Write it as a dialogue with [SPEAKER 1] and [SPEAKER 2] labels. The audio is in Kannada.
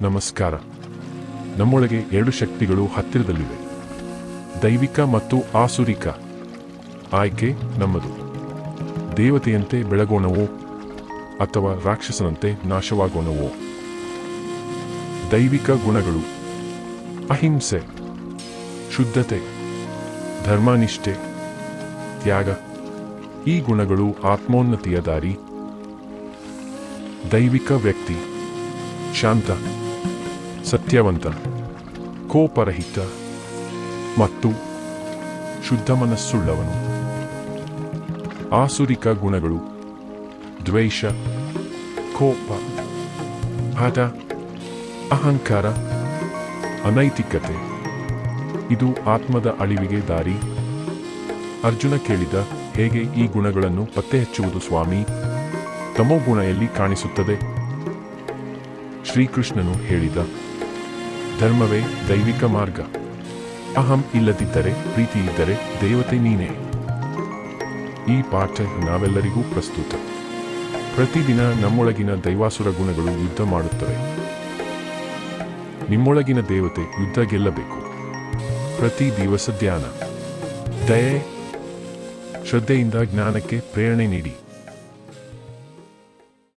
[SPEAKER 1] ನಮಸ್ಕಾರ. ನಮ್ಮೊಳಗೆ ಎರಡು ಶಕ್ತಿಗಳು ಹತ್ತಿರದಲ್ಲಿವೆ. ದೈವಿಕ ಮತ್ತು ಆಸುರಿಕ. ಆಯ್ಕೆ ನಮ್ಮದು. ದೇವತೆಯಂತೆ ಬೆಳಗೋಣವೋ ಅಥವಾ ರಾಕ್ಷಸನಂತೆ ನಾಶವಾಗೋಣವೋ? ದೈವಿಕ ಗುಣಗಳು. ಅಹಿಂಸೆ. ಶುದ್ಧತೆ. ಧರ್ಮನಿಷ್ಠೆ. ತ್ಯಾಗ. ಈ ಗುಣಗಳು ಆತ್ಮೋನ್ನತಿಯ ದಾರಿ. ದೈವಿಕ ವ್ಯಕ್ತಿ. ಶಾಂತ. ಸತ್ಯವಂತ, ಕೋಪರಹಿತ ಮತ್ತು ಶುದ್ಧ ಮನಸ್ಸುಳ್ಳವನು ಆಸುರಿಕ ಗುಣಗಳು, ದ್ವೇಷ, ಕೋಪ, ಹಠ, ಅಹಂಕಾರ, ಅನೈತಿಕತೆ. ಇದು ಆತ್ಮದ ಅಳಿವಿಗೆ ದಾರಿ. ಅರ್ಜುನ ಕೇಳಿದ, ಹೇಗೆ ಈ ಗುಣಗಳನ್ನು ಪತ್ತೆ ಹಚ್ಚುವುದು ಸ್ವಾಮಿ? ತಮೋಗುಣ ಎಲ್ಲಿ ಕಾಣಿಸುತ್ತದೆ. ಶ್ರೀಕೃಷ್ಣನು ಹೇಳಿದ ಧರ್ಮವೇ ದೈವಿಕ ಮಾರ್ಗ. ಅಹಂ ಇಲ್ಲದಿದ್ದರೆ, ಪ್ರೀತಿ ಇದ್ದರೆ ದೇವತೆ ನೀನೇ. ಈ ಪಾಠ ನಾವೆಲ್ಲರಿಗೂ ಪ್ರಸ್ತುತ. ಪ್ರತಿದಿನ ನಮ್ಮೊಳಗಿನ ದೈವಾಸುರ ಗುಣಗಳು ಯುದ್ಧ ಮಾಡುತ್ತವೆ. ನಿಮ್ಮೊಳಗಿನ ದೇವತೆ ಯುದ್ಧ ಗೆಲ್ಲಬೇಕು. ಪ್ರತಿ ದಿವಸ ಧ್ಯಾನ. ದಯೆ, ಶ್ರದ್ಧೆಯಿಂದ ಜ್ಞಾನಕ್ಕೆ ಪ್ರೇರಣೆ ನೀಡಿ.